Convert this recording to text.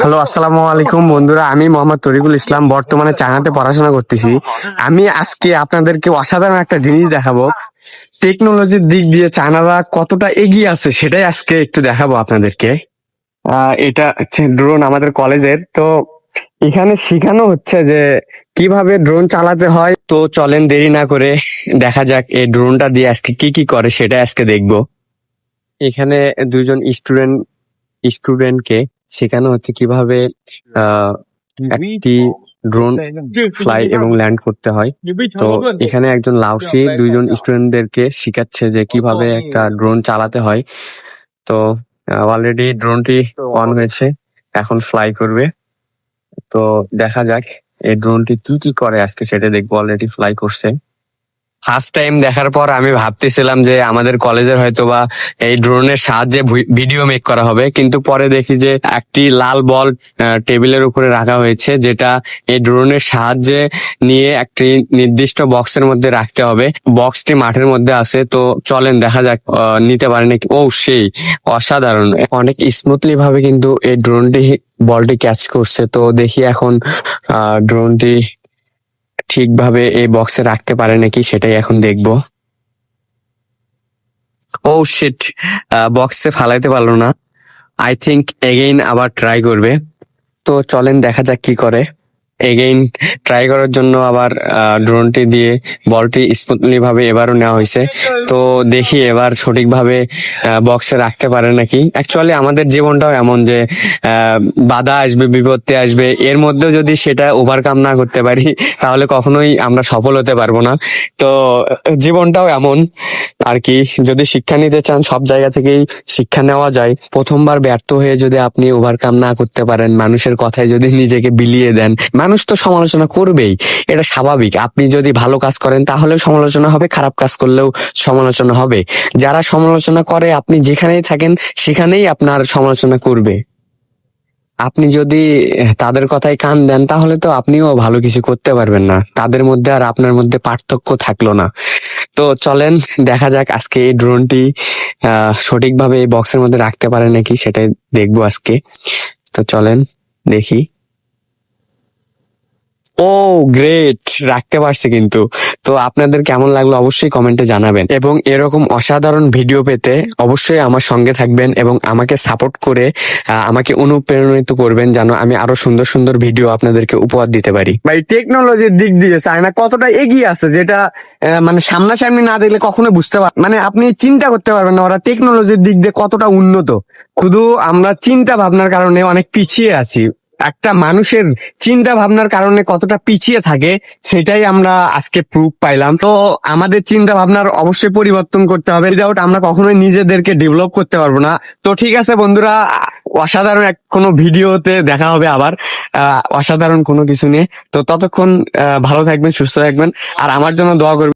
Hello, আসসালামু আলাইকুম বন্ধুরা। আমি মোহাম্মদ তরিকুল ইসলাম, বর্তমানে চাঙাতে পড়াশোনা করতেছি। আমি আজকে আপনাদেরকে অসাধারণ একটা জিনিস দেখাবো। টেকনোলজির দিক দিয়ে চায়নারা কতটা এগিয়ে আছে সেটাই আজকে একটু দেখাবো আপনাদেরকে। এটা ড্রোন আমাদের কলেজের। তো এখানে শেখানো হচ্ছে যে কীভাবে ড্রোন চালাতে হয়। তো চলেন দেরি না করে দেখা যাক এই ড্রোনটা দিয়ে আজকে কি কি করে সেটা আজকে দেখব। এখানে দুজন স্টুডেন্ট স্টুডেন্টকে শেখানো হচ্ছে কীভাবে একটি ড্রোন ফ্লাই এবং ল্যান্ড করতে হয়। তো এখানে একজন লাউসি দুইজন স্টুডেন্টদেরকে শিখাচ্ছে যে কীভাবে একটা ড্রোন চালাতে হয়। তো অলরেডি ড্রোনটি অন হয়েছে, এখন ফ্লাই করবে। তো দেখা যাক, এই ড্রোনটি কি কি করে? আজকে সেটা দেখব অলরেডি ফ্লাই করছে। ফার্স্ট টাইম দেখার পর আমি ভাবতেছিলাম যে আমাদের কলেজের হয়তো বা এই ড্রোনের সাহায্যে ভিডিও মেক করা হবে। কিন্তু পরে দেখি যে একটি লাল বল টেবিলের উপরে রাখা হয়েছে, যেটা এই ড্রোনের সাহায্যে নিয়ে একটি নির্দিষ্ট বক্সের মধ্যে রাখতে হবে। বক্সটি মাঠের মধ্যে আছে, তো চলেন দেখা যাক নিতে পারে নাকি। ও, সেই, অসাধারণ। অনেক স্মুথলি ভাবে কিন্তু এই ড্রোনটি বলটি ক্যাচ করছে। তো দেখি এখন ড্রোনটি ঠিকভাবে এই বক্সে রাখতে পারে নাকি সেটাই এখন দেখব। ও শিট বক্সে ফালাইতে পারল না। আই থিঙ্ক এগেইন আবার ট্রাই করবে। তো চলেন দেখা যাক কি করে। এগেইন ট্রাই করার জন্য আবার ড্রোনটি দিয়ে বলটি স্মুথলি ভাবে এবারও নেওয়া হয়েছে। তো দেখি এবার সঠিকভাবে বক্সে রাখতে পারে নাকি? অ্যাকচুয়ালি আমাদের জীবনটাও এমন যে বাধা আসবে, বিপত্তি আসবে। এর মধ্যে যদি সেটা ওভারকাম না করতে পারি, তাহলে কখনোই আমরা সফল হতে পারব না। তো জীবনটাও এমন আর কি, যদি শিক্ষা নিতে চান, সব জায়গা থেকেই শিক্ষা নেওয়া যায়। প্রথমবার ব্যর্থ হয়ে যদি আপনি ওভারকাম না করতে পারেন, মানুষের কথায় যদি নিজেকে বিলিয়ে দেন, মানুষ তো সমালোচনা করবেই। এটা স্বাভাবিক। আপনি যদি ভালো কাজ করেন, তাহলেও সমালোচনা হবে, খারাপ কাজ করলেও সমালোচনা হবে। যারা সমালোচনা করে, আপনি যেখানেই থাকেন, সেখানেই আপনার সমালোচনা করবে। আপনি যদি তাদের কথায় কান দেন, তাহলে তো আপনিও ভালো কিছু করতে পারবেন না। তাদের মধ্যে আর আপনার মধ্যে পার্থক্য থাকল না। তো চলেন, দেখা যাক আজকে এই ড্রোনটি সঠিকভাবে এই বক্সের মধ্যে রাখতে পারে নাকি সেটাই দেখব আজকে। তো চলেন, দেখি। Oh, great! রাখতে পারছে কিন্তু। তো আপনাদের কেমন লাগল অবশ্যই কমেন্টে জানাবেন। এবং এরকম অসাধারণ ভিডিও পেতে অবশ্যই আমার সঙ্গে থাকবেন এবং আমাকে সাপোর্ট করে আমাকে অনুপ্রেরণিত করবেন যেন আমি আরও সুন্দর সুন্দর ভিডিও আপনাদেরকে উপহার দিতে পারি। ভাই টেকনোলজির দিক দিয়ে চায়না কতটা এগিয়ে আছে যেটা মানে সামনাসামনি না দেখলে কখনো বুঝতে পার মানে আপনি চিন্তা করতে পারবেন না ওরা টেকনোলজির দিক দিয়ে কতটা উন্নত। শুধু আমরা চিন্তা ভাবনার কারণে অনেক পিছিয়ে আছি। একটা মানুষের চিন্তা ভাবনার কারণে কতটা পিছিয়ে থাকে, সেটাই আমরা আজকে প্রুফ পাইলাম। তো আমাদের চিন্তা ভাবনার অবশ্যই পরিবর্তন করতে হবে। উইদাউট আমরা কখনোই নিজেদেরকে ডেভেলপ করতে পারব না। তো ঠিক আছে বন্ধুরা, অসাধারণ এক কোনো ভিডিওতে দেখা হবে আবার। অসাধারণ কোনো কিছু নিয়ে। তো ততক্ষণ ভালো থাকবেন, সুস্থ থাকবেন। আর আমার জন্য দোয়া করবেন।